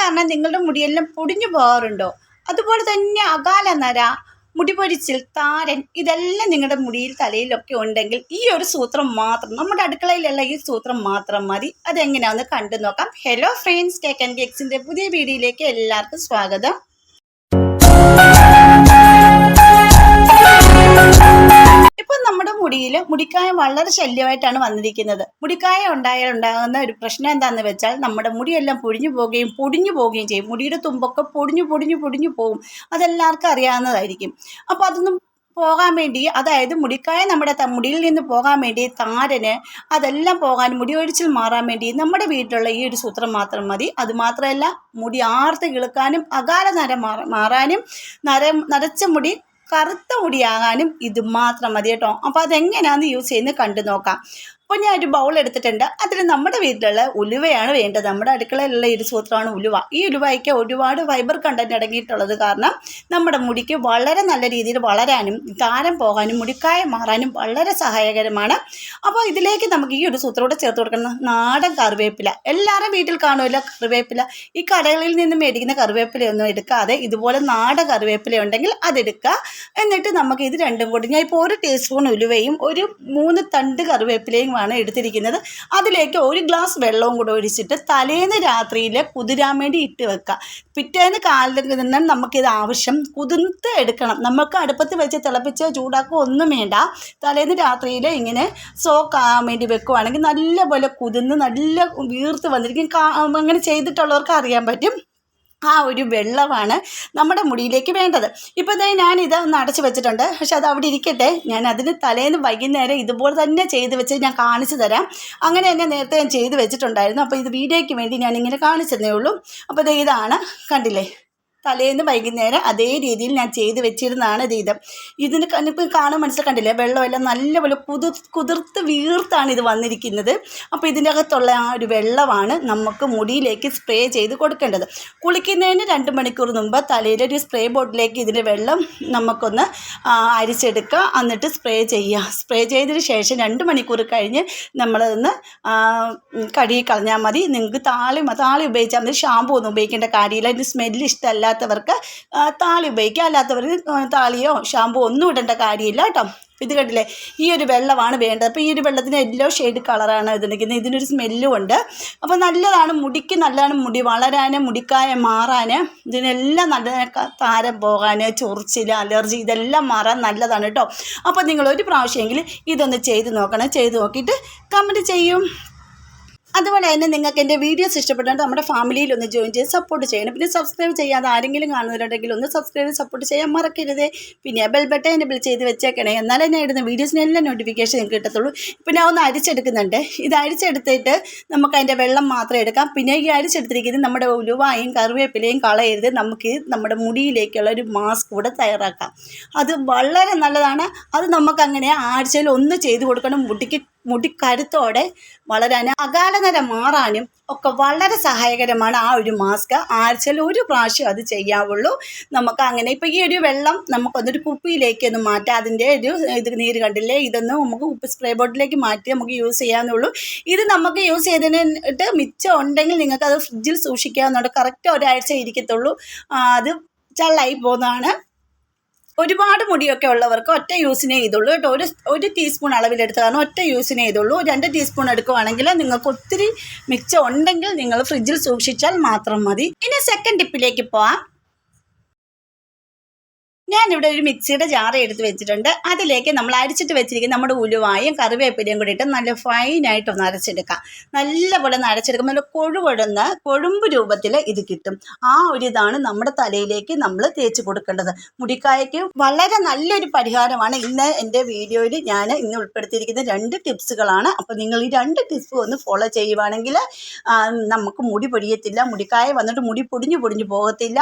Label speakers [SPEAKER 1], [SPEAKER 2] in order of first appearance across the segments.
[SPEAKER 1] കാരണം നിങ്ങളുടെ മുടിയെല്ലാം പൊടിഞ്ഞു പോകാറുണ്ടോ? അതുപോലെ തന്നെ അകാല നര മുടിപൊരിച്ചിൽ താരൻ ഇതെല്ലാം നിങ്ങളുടെ മുടിയിൽ തലയിലൊക്കെ ഉണ്ടെങ്കിൽ ഈ ഒരു സൂത്രം മാത്രം നമ്മുടെ അടുക്കളയിലുള്ള ഈ സൂത്രം മാത്രം മതി. അതെങ്ങനെയാണെന്ന് കണ്ടു നോക്കാം ഹലോ ഫ്രണ്ട്സ് കേക്ക് ആൻഡ് കേക്സിന്റെ പുതിയ വീഡിയോയിലേക്ക് എല്ലാവർക്കും സ്വാഗതം. ഇപ്പൊ നമ്മുടെ മുടിയിൽ മുടിക്കായ വളരെ ശല്യമായിട്ടാണ് വന്നിരിക്കുന്നത്. മുടിക്കായ ഉണ്ടായാൽ ഉണ്ടാകുന്ന ഒരു പ്രശ്നം എന്താണെന്ന് വെച്ചാൽ നമ്മുടെ മുടിയെല്ലാം പൊടിഞ്ഞു പോവുകയും പൊടിഞ്ഞു പോവുകയും ചെയ്യും. മുടിയുടെ തുമ്പൊക്കെ പൊടിഞ്ഞു പൊടിഞ്ഞു പൊടിഞ്ഞു പോകും. അതെല്ലാവർക്കും അറിയാവുന്നതായിരിക്കും. അപ്പോൾ അതൊന്നും പോകാൻ വേണ്ടി അതായത് മുടിക്കായ നമ്മുടെ മുടിയിൽ നിന്ന് പോകാൻ വേണ്ടി താരന് അതെല്ലാം പോകാൻ മുടി ഒഴിച്ചിൽ മാറാൻ വേണ്ടി നമ്മുടെ വീട്ടിലുള്ള ഈ ഒരു സൂത്രം മാത്രം മതി. അതുമാത്രമല്ല മുടി ആർത്ത് കിളുക്കാനും അകാല നര മാറ- മാറാനും നര നരച്ച മുടി കറുത്ത മുടിയാകാനും ഇത് മാത്രം മതി കേട്ടോ. അപ്പോൾ അതെങ്ങനെയാണെന്ന് യൂസ് ചെയ്യുന്നത് കണ്ടു നോക്കാം. അപ്പോൾ ഞാൻ ഒരു ബൗൾ എടുത്തിട്ടുണ്ട്. അതിൽ നമ്മുടെ വീട്ടിലുള്ള ഉലുവയാണ് വേണ്ടത്. നമ്മുടെ അടുക്കളയിലുള്ള ഒരു സൂത്രമാണ് ഉലുവ. ഈ ഉലുവയ്ക്ക് ഒരുപാട് ഫൈബർ കണ്ടന്റ് അടങ്ങിയിട്ടുള്ളത് കാരണം നമ്മുടെ മുടിക്ക് വളരെ നല്ല രീതിയിൽ വളരാനും താരം പോകാനും മുടിക്കായ മാറാനും വളരെ സഹായകരമാണ്. അപ്പോൾ ഇതിലേക്ക് നമുക്ക് ഈ ഒരു സൂത്രം കൂടെ ചേർത്ത് കൊടുക്കുന്ന നാടൻ കറിവേപ്പില. എല്ലാവരും വീട്ടിൽ കാണുമല്ലോ കറിവേപ്പില. ഈ കടകളിൽ നിന്ന് മേടിക്കുന്ന കറിവേപ്പിലയൊന്നും എടുക്കാതെ ഇതുപോലെ നാടൻ കറിവേപ്പില ഉണ്ടെങ്കിൽ അതെടുക്കുക. എന്നിട്ട് നമുക്ക് ഇത് രണ്ടും കൂടി ഞാൻ ഇപ്പോൾ ഒരു ടീസ്പൂൺ ഉലുവയും ഒരു മൂന്ന് തണ്ട് കറിവേപ്പിലയും ആണ് എടുത്തിരിക്കുന്നത്. അതിലേക്ക് ഒരു ഗ്ലാസ് വെള്ളവും കൂടെ ഒഴിച്ചിട്ട് തലേന്ന് രാത്രിയിൽ കുതിരാൻ വേണ്ടി ഇട്ട് വെക്കുക പിറ്റേന്ന് കാലത്ത് നിന്ന് നമുക്കിത് ആവശ്യം കുതിർത്ത് എടുക്കണം. നമുക്ക് അടുപ്പത്ത് വെച്ച് തിളപ്പിച്ച് ചൂടാക്കുക ഒന്നും വേണ്ട. തലേന്ന് രാത്രിയിൽ ഇങ്ങനെ സോക്കാൻ വേണ്ടി വെക്കുവാണെങ്കിൽ നല്ലപോലെ കുതിർന്ന് നല്ല വീർത്ത് വന്നിരിക്കും. അങ്ങനെ ചെയ്തിട്ടുള്ളവർക്ക് അറിയാൻ പറ്റും. ആ ഒരു വെള്ളമാണ് നമ്മുടെ മുടിയിലേക്ക് വേണ്ടത്. ഇപ്പോൾ തന്നെ ഞാൻ ഒന്ന് അടച്ചു വെച്ചിട്ടുണ്ട്. പക്ഷെ അത് അവിടെ ഇരിക്കട്ടെ. ഞാൻ അതിന് തലേന്ന് വൈകുന്നേരം ഇതുപോലെ തന്നെ ചെയ്ത് വെച്ച് ഞാൻ കാണിച്ചു തരാം. അങ്ങനെ തന്നെ നേരത്തെ ഞാൻ ചെയ്ത് വെച്ചിട്ടുണ്ടായിരുന്നു. അപ്പോൾ ഇത് വീഡിയോയ്ക്ക് വേണ്ടി ഞാൻ ഇങ്ങനെ തന്നേ ഉള്ളൂ. അപ്പോൾ ഇതാണ്. കണ്ടില്ലേ? തലേന്ന് വൈകുന്നേരം അതേ രീതിയിൽ ഞാൻ ചെയ്ത് വെച്ചിരുന്നതാണ് ഇത് ഇത് ഇതിന് ഇപ്പം കാണാൻ മനസ്സിൽ കണ്ടില്ലേ വെള്ളമെല്ലാം നല്ലപോലെ കുതിർ കുതിർത്ത് വീർത്താണ് ഇത് വന്നിരിക്കുന്നത്. അപ്പോൾ ഇതിന്റെ അകത്തുള്ള ആ ഒരു വെള്ളമാണ് നമുക്ക് മുടിയിലേക്ക് സ്പ്രേ ചെയ്ത് കൊടുക്കേണ്ടത്. കുളിക്കുന്നതിന് രണ്ട് മണിക്കൂർ മുമ്പ് തലയിൽ ഒരു സ്പ്രേ ബോട്ടിലേക്ക് ഇതിന്റെ വെള്ളം നമുക്കൊന്ന് അരിച്ചെടുക്കുക. എന്നിട്ട് സ്പ്രേ ചെയ്യുക. സ്പ്രേ ചെയ്തതിന് ശേഷം രണ്ട് മണിക്കൂർ കഴിഞ്ഞ് നമ്മളതൊന്ന് കഴുകി കളഞ്ഞാൽ മതി. നിങ്ങൾക്ക് താളി താളി ഉപയോഗിച്ചാൽ മതി. ഷാമ്പു ഒന്നും ഉപയോഗിക്കേണ്ട കാര്യമില്ല. ഇതിന് സ്മെല്ല് ഇഷ്ടമല്ലാത്തവർക്ക് ആ, താളി ഉപയോഗിക്കുക. അല്ലാത്തവർക്ക് താളിയോ ഷാമ്പോ ഒന്നും ഇടേണ്ട കാര്യമില്ല കേട്ടോ. ഇത് കണ്ടില്ലേ? ഈ ഒരു വെള്ളമാണ് വേണ്ടത്. അപ്പോൾ ഈ ഒരു വെള്ളത്തിന് യെല്ലോ ഷെയ്ഡ് കളറാണ് ഇതിനിരിക്കുന്നത് ഇതിനൊരു സ്മെല്ലും ഉണ്ട്. അപ്പോൾ നല്ലതാണ് മുടിക്ക് നല്ലതാണ് മുടി. വളരാൻ മുടിക്കായ മാറാൻ ഇതിനെല്ലാം നല്ല താരം പോകാൻ ചൊറിച്ചിൽ അലർജി ഇതെല്ലാം മാറാൻ നല്ലതാണ് കേട്ടോ. അപ്പോൾ നിങ്ങൾ ഒരു പ്രാവശ്യമെങ്കിലും ഇതൊന്ന് ചെയ്ത് നോക്കണം. ചെയ്ത് നോക്കിയിട്ട് കമന്റ് ചെയ്യും. അതുപോലെ തന്നെ നിങ്ങൾക്ക് എന്റെ വീഡിയോസ് ഇഷ്ടപ്പെട്ടുണ്ട് നമ്മുടെ ഫാമിലിയിൽ ഒന്ന് ജോയിൻ ചെയ്ത് സപ്പോർട്ട് ചെയ്യണം. പിന്നെ സബ്സ്ക്രൈബ് ചെയ്യാതെ ആരെങ്കിലും കാണുന്നവരുണ്ടെങ്കിൽ ഒന്ന് സബ്സ്ക്രൈബ് സപ്പോർട്ട് ചെയ്യാൻ മറക്കരുത്. പിന്നെ ബെൽ ബട്ടൺ എനബിൾ ചെയ്ത് വെച്ചേക്കണേ. എന്നാലേ ഞാൻ ഇടുന്ന വീഡിയോസിന് എല്ലാം നോട്ടിഫിക്കേഷൻ നിങ്ങൾക്ക് കിട്ടത്തുള്ളൂ. ഞാൻ ഒന്ന് അരിച്ചെടുക്കുന്നുണ്ട്. ഇത് അരിച്ചെടുത്തിട്ട് നമുക്ക് അതിന്റെ വെള്ളം മാത്രം എടുക്കാം. പിന്നെ ഈ അരിച്ചെടുത്തിരിക്കുന്നത് നമ്മുടെ ഉലുവായും കറിവേപ്പിലയും കളയരുത്. നമുക്ക് നമ്മുടെ മുടിയിലേക്കുള്ള ഒരു മാസ്ക് കൂടെ തയ്യാറാക്കാം. അത് വളരെ നല്ലതാണ്. അത് നമുക്കങ്ങനെ ആഴ്ചയിൽ ഒന്ന് ചെയ്ത് കൊടുക്കണം. മുടിക്ക് മുടി കരുത്തോടെ വളരാനും അകാലനര മാറാനും ഒക്കെ വളരെ സഹായകരമാണ് ആ ഒരു മാസ്ക് ആഴ്ചയിൽ ഒരു പ്രാവശ്യം അത് ചെയ്യാവുള്ളൂ. നമുക്ക് അങ്ങനെ ഇപ്പോൾ ഈ ഒരു വെള്ളം നമുക്കൊന്നൊരു കുപ്പിയിലേക്ക് ഒന്ന് മാറ്റാം. അതിന്റെ ഒരു ഇത് നീര് കണ്ടില്ലേ? ഇതൊന്ന് നമുക്ക് ഉപ്പ് സ്പ്രേ ബോട്ടിലേക്ക് മാറ്റി നമുക്ക് യൂസ് ചെയ്യാവുന്നുള്ളൂ. ഇത് നമുക്ക് യൂസ് ചെയ്തതിനിട്ട് മിച്ചം ഉണ്ടെങ്കിൽ നിങ്ങൾക്ക് അത് ഫ്രിഡ്ജിൽ സൂക്ഷിക്കാവുന്നുണ്ട് കറക്റ്റ് ഒരാഴ്ച ഇരിക്കത്തുള്ളൂ. അത് ചള്ളായി പോകുന്നതാണ്. ഒരുപാട് മുടിയൊക്കെ ഉള്ളവർക്ക് ഒറ്റ യൂസിനേ ചെയ്തുള്ളൂ കേട്ടോ. ഒരു ഒരു ടീസ്പൂൺ അളവിലെടുത്ത് കാരണം ഒറ്റ യൂസിനേ ചെയ്തുള്ളൂ. രണ്ട് ടീസ്പൂൺ എടുക്കുവാണെങ്കിൽ നിങ്ങൾക്ക് ഒത്തിരി മിച്ചം ഉണ്ടെങ്കിൽ നിങ്ങൾ ഫ്രിഡ്ജിൽ സൂക്ഷിച്ചാൽ മാത്രം മതി. ഇനി സെക്കൻഡ് ടിപ്പിലേക്ക് പോവാം. ഞാനിവിടെ ഒരു മിക്സിയുടെ ജാർ എടുത്ത് വെച്ചിട്ടുണ്ട്. അതിലേക്ക് നമ്മൾ അരിച്ചിട്ട് വെച്ചിരിക്കുന്ന നമ്മുടെ ഉലുവായും കറിവേപ്പിലയും കൂടി ഇട്ട് നല്ല ഫൈനായിട്ട് ഒന്ന് അരച്ചെടുക്കാം. നല്ലപോലെ ഒന്ന് അരച്ചെടുക്കുമ്പോൾ നല്ല കൊഴുവടുന്ന കൊഴുമ്പ് രൂപത്തിൽ ഇത് കിട്ടും. ആ ഒരു ഇതാണ് നമ്മുടെ തലയിലേക്ക് നമ്മൾ തേച്ച് കൊടുക്കേണ്ടത്. മുടിക്കായക്ക് വളരെ നല്ലൊരു പരിഹാരമാണ് ഇന്ന് എന്റെ വീഡിയോയിൽ ഞാൻ ഇന്ന് ഉൾപ്പെടുത്തിയിരിക്കുന്ന രണ്ട് ടിപ്സുകളാണ്. അപ്പോൾ നിങ്ങൾ ഈ രണ്ട് ടിപ്സ് ഒന്ന് ഫോളോ ചെയ്യുവാണെങ്കിൽ നമുക്ക് മുടി പൊടിയത്തില്ല മുടിക്കായ വന്നിട്ട് മുടി പൊടിഞ്ഞു പൊടിഞ്ഞു പോകത്തില്ല.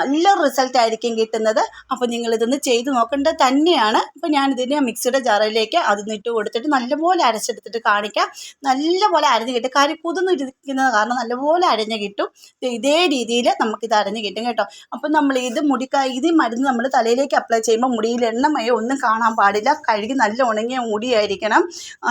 [SPEAKER 1] നല്ല റിസൾട്ട് ആയിരിക്കും കിട്ടുന്നത്. അപ്പോൾ അപ്പോൾ നിങ്ങളിതൊന്ന് ചെയ്ത് നോക്കേണ്ടത് തന്നെയാണ്. അപ്പോൾ ഞാനിതിന് മിക്സിയുടെ ജാറിലേക്ക് അത് ഇട്ട് കൊടുത്തിട്ട് നല്ലപോലെ അരച്ചെടുത്തിട്ട് കാണിക്കാം. നല്ലപോലെ അരഞ്ഞ് കിട്ടും. കാര്യം കുതിർന്നിരിക്കുന്നത് കാരണം നല്ലപോലെ അരഞ്ഞ് കിട്ടും. ഇതേ രീതിയിൽ നമുക്കിത് അരഞ്ഞ് കിട്ടും കേട്ടോ. അപ്പം നമ്മൾ ഇത് മുടിക്ക ഇത് മരുന്ന് നമ്മൾ തലയിലേക്ക് അപ്ലൈ ചെയ്യുമ്പോൾ മുടിയിൽ എണ്ണമയോ ഒന്നും കാണാൻ പാടില്ല. കഴുകി നല്ല ഉണങ്ങിയ മുടിയായിരിക്കണം.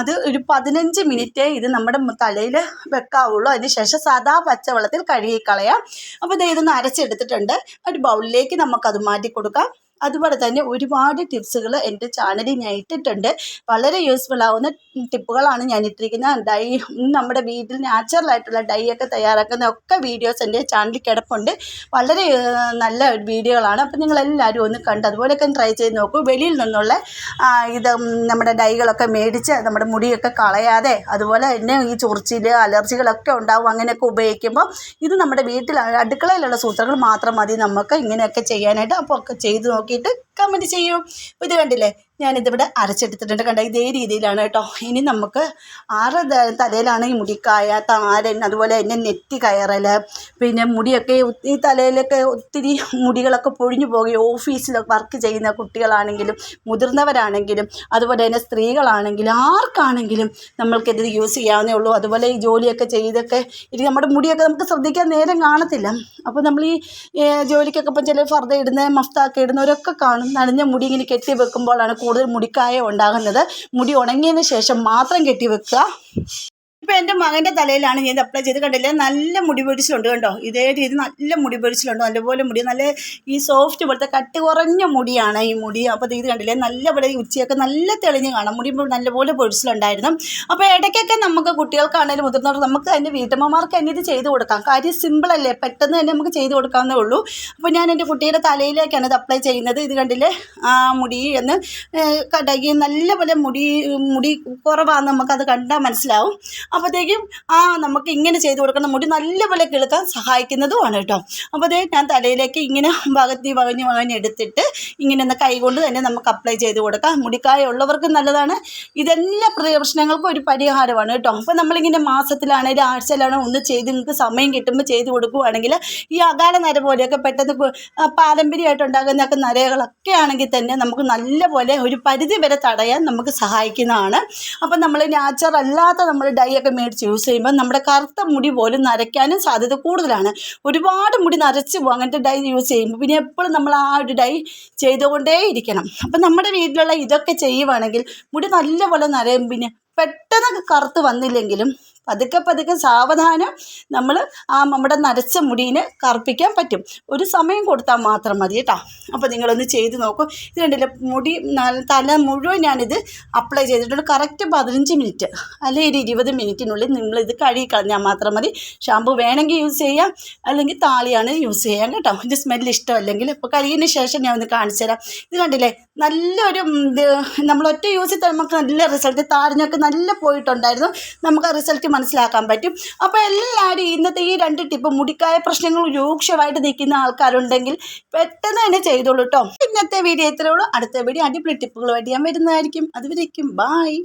[SPEAKER 1] അത് ഒരു പതിനഞ്ച് മിനിറ്റ് ഇത് നമ്മുടെ തലയിൽ വെക്കാവുള്ളൂ. അതിനുശേഷം ശേഷം സാദാ പച്ചവെള്ളത്തിൽ കഴുകി കളയാം അപ്പോൾ ദേ ഇതൊന്ന് അരച്ചെടുത്തിട്ടുണ്ട്. ഒരു ബൗളിലേക്ക് നമുക്കത് മാറ്റി കൊടുക്കാം അതുപോലെ തന്നെ ഒരുപാട് ടിപ്സുകൾ എന്റെ ചാനലിൽ ഞാൻ ഇട്ടിട്ടുണ്ട്. വളരെ യൂസ്ഫുൾ ആവുന്ന ടിപ്പുകളാണ് ഞാൻ ഇട്ടിരിക്കുന്നത്. ഡൈ നമ്മുടെ വീട്ടിൽ നാച്ചുറൽ ആയിട്ടുള്ള ഡൈ ഒക്കെ തയ്യാറാക്കുന്ന ഒക്കെ വീഡിയോസ് എന്റെ ചാനലിൽ കിടപ്പുണ്ട്. വളരെ നല്ല വീഡിയോകളാണ്. അപ്പോൾ നിങ്ങളെല്ലാവരും ഒന്ന് കണ്ട് അതുപോലെയൊക്കെ ട്രൈ ചെയ്ത് നോക്കൂ. വെളിയിൽ നിന്നുള്ള ഇത് നമ്മുടെ ഡൈകളൊക്കെ മേടിച്ച് നമ്മുടെ മുടിയൊക്കെ കളയാതെ അതുപോലെ തന്നെ ഈ ചൊറിച്ചിൽ അലർജികളൊക്കെ ഉണ്ടാവും അങ്ങനെയൊക്കെ ഉപയോഗിക്കുമ്പോൾ ഇത് നമ്മുടെ വീട്ടിൽ അടുക്കളയിലുള്ള സൂത്രങ്ങൾ മാത്രം മതി. നമുക്ക് ഇങ്ങനെയൊക്കെ ചെയ്യാനായിട്ട് അപ്പോൾ ഒക്കെ ചെയ്ത് നോക്കിയിട്ട് കമന്റ് ചെയ്യൂ. ഇത് കണ്ടില്ലേ? ഞാനിതിവിടെ അരച്ചെടുത്തിട്ടുണ്ട്. കണ്ട ഇതേ രീതിയിലാണ് കേട്ടോ. ഇനി നമുക്ക് ആറ് തലയിലാണ് ഈ മുടിക്കായ താരൻ അതുപോലെ തന്നെ നെറ്റി കയറൽ പിന്നെ മുടിയൊക്കെ ഈ തലയിലൊക്കെ ഒത്തിരി മുടികളൊക്കെ പൊഴിഞ്ഞു പോകുകയും ഓഫീസിൽ വർക്ക് ചെയ്യുന്ന കുട്ടികളാണെങ്കിലും മുതിർന്നവരാണെങ്കിലും അതുപോലെ തന്നെ സ്ത്രീകളാണെങ്കിലും ആർക്കാണെങ്കിലും നമ്മൾക്കിത് യൂസ് ചെയ്യാവുന്നേ ഉള്ളൂ. അതുപോലെ ഈ ജോലിയൊക്കെ ചെയ്തൊക്കെ ഇത് നമ്മുടെ മുടിയൊക്കെ നമുക്ക് ശ്രദ്ധിക്കാൻ നേരം കാണത്തില്ല. അപ്പോൾ നമ്മൾ ഈ ജോലിക്കൊക്കെ ഇപ്പം ചില ഫർദ ഇടുന്ന മഫ്താക്കി ഇടുന്നവരൊക്കെ കാണും. നനഞ്ഞ മുടി ഇങ്ങനെ കെട്ടി വെക്കുമ്പോഴാണ് കൂടുതൽ മുടിക്കായ ഉണ്ടാകുന്നത്. മുടി ഉണങ്ങിയതിന് ശേഷം മാത്രം കെട്ടി വെക്കുക ഇപ്പം എന്റെ മകന്റെ തലയിലാണ് ഞാൻ ഇത് അപ്ലൈ ചെയ്ത് കണ്ടില്ല നല്ല മുടി പൊരിച്ചിലുണ്ട് കണ്ടോ? ഇതേ രീതി നല്ല മുടി പൊരിച്ചിലുണ്ട് നല്ലപോലെ മുടി നല്ല ഈ സോഫ്റ്റ് പോലത്തെ കട്ട് കുറഞ്ഞ മുടിയാണ് ഈ മുടി. അപ്പോൾ ഇത് കണ്ടില്ലേ നല്ലപോലെ ഇവിടെ ഉച്ചയൊക്കെ നല്ല തെളിഞ്ഞ് കാണാം. മുടി നല്ലപോലെ പൊരിച്ചിലുണ്ടായിരുന്നു അപ്പോൾ ഇടയ്ക്കൊക്കെ നമുക്ക് കുട്ടികൾക്കാണെങ്കിലും മുതിർന്നവർക്ക് നമുക്ക് എന്റെ വീട്ടമ്മമാർക്ക് തന്നെ ഇത് ചെയ്ത് കൊടുക്കാം. കാര്യം സിമ്പിളല്ലേ പെട്ടെന്ന് തന്നെ നമുക്ക് ചെയ്ത് കൊടുക്കാവുന്നേ ഉള്ളൂ. അപ്പോൾ ഞാൻ എന്റെ കുട്ടിയുടെ തലയിലേക്കാണ് ഇത് അപ്ലൈ ചെയ്യുന്നത്. ഇത് കണ്ടില്ലേ ആ മുടി എന്ന് കടകി നല്ലപോലെ മുടി മുടി കുറവാന്ന് അത് കണ്ടാൽ മനസ്സിലാവും. അപ്പോഴത്തേക്കും ആ നമുക്ക് ഇങ്ങനെ ചെയ്ത് കൊടുക്കണം. മുടി നല്ലപോലെ കിളുക്കാൻ സഹായിക്കുന്നതുമാണ് കേട്ടോ. അപ്പോൾ അതേ ഞാൻ തലയിലേക്ക് ഇങ്ങനെ വകഞ്ഞ് വകഞ്ഞ് എടുത്തിട്ട് ഇങ്ങനെ ഒന്ന് കൈകൊണ്ട് തന്നെ നമുക്ക് അപ്ലൈ ചെയ്ത് കൊടുക്കാം. മുടിക്കായ ഉള്ളവർക്കും നല്ലതാണ്. ഇതെല്ലാ പ്രശ്നങ്ങൾക്കും ഒരു പരിഹാരമാണ് കേട്ടോ. അപ്പോൾ നമ്മളിങ്ങനെ മാസത്തിലാണെങ്കിലും ആഴ്ചയിലാണോ ഒന്ന് ചെയ്ത് നിങ്ങൾക്ക് സമയം കിട്ടുമ്പോൾ ചെയ്ത് കൊടുക്കുകയാണെങ്കിൽ ഈ അകാല നര പോലെയൊക്കെ പെട്ടെന്ന് പാരമ്പര്യമായിട്ട് ഉണ്ടാകുന്ന നരകളൊക്കെ ആണെങ്കിൽ തന്നെ നമുക്ക് നല്ലപോലെ ഒരു പരിധി വരെ തടയാൻ നമുക്ക് സഹായിക്കുന്നതാണ്. അപ്പം നമ്മൾ നാച്ചുറൽ അല്ലാത്ത നമ്മൾ ഡൈ മേടിച്ച് യൂസ് ചെയ്യുമ്പോൾ നമ്മുടെ കറുത്ത മുടി പോലും നരയ്ക്കാനും സാധ്യത കൂടുതലാണ്. ഒരുപാട് മുടി നരച്ച് പോകും അങ്ങനത്തെ ഡൈ യൂസ് ചെയ്യുമ്പോൾ പിന്നെ എപ്പോഴും നമ്മൾ ആ ഒരു ഡൈ ചെയ്തുകൊണ്ടേ ഇരിക്കണം. അപ്പം നമ്മുടെ വീട്ടിലുള്ള ഇതൊക്കെ ചെയ്യുവാണെങ്കിൽ മുടി നല്ലപോലെ നരയും. പിന്നെ പെട്ടെന്ന് കറുത്ത് വന്നില്ലെങ്കിലും പതുക്കെ പതുക്കെ സാവധാനം നമ്മൾ ആ നമ്മുടെ നരച്ച മുടീനെ കറുപ്പിക്കാൻ പറ്റും. ഒരു സമയം കൊടുത്താൽ മാത്രം മതി കേട്ടോ. അപ്പോൾ നിങ്ങളൊന്ന് ചെയ്ത് നോക്കൂ. ഇത് കണ്ടില്ലേ മുടി തല മുഴുവൻ ഞാനിത് അപ്ലൈ ചെയ്തിട്ടുണ്ട്. കറക്റ്റ് പതിനഞ്ച് മിനിറ്റ് അല്ലെങ്കിൽ ഒരു ഇരുപത് മിനിറ്റിനുള്ളിൽ നിങ്ങളിത് കഴുകി കളഞ്ഞാൽ മാത്രം മതി. ഷാമ്പു വേണമെങ്കിൽ യൂസ് ചെയ്യാം. അല്ലെങ്കിൽ താളിയാണ് യൂസ് ചെയ്യാം കേട്ടോ. ഇത് സ്മെല്ല് ഇഷ്ടമല്ലെങ്കിൽ ഇപ്പോൾ കഴുകിയതിന് ശേഷം ഞാൻ ഒന്ന് കാണിച്ചു തരാം. ഇത് കണ്ടില്ലേ നല്ലൊരു നമ്മൾ ഒറ്റ തന്നെ നമുക്ക് നല്ല റിസൾട്ട് താരഞ്ഞൊക്കെ നല്ല പോയിട്ടുണ്ടായിരുന്നു. നമുക്ക് ആ റിസൾട്ട് മനസ്സിലാക്കാൻ പറ്റും. അപ്പോൾ എല്ലാവരും ഇന്നത്തെ ഈ രണ്ട് ടിപ്പ് മുടിക്കായ പ്രശ്നങ്ങൾ രൂക്ഷമായിട്ട് നിൽക്കുന്ന ആൾക്കാരുണ്ടെങ്കിൽ പെട്ടെന്ന് തന്നെ ചെയ്തോളൂ കേട്ടോ ഇന്നത്തെ വീഡിയോ ഇത്രയുള്ളൂ അടുത്ത വീഡിയോ അടിപൊളി ടിപ്പുകൾ വേണ്ടി ഞാൻ വരുന്നതായിരിക്കും. അതുവരേക്കും ബായ്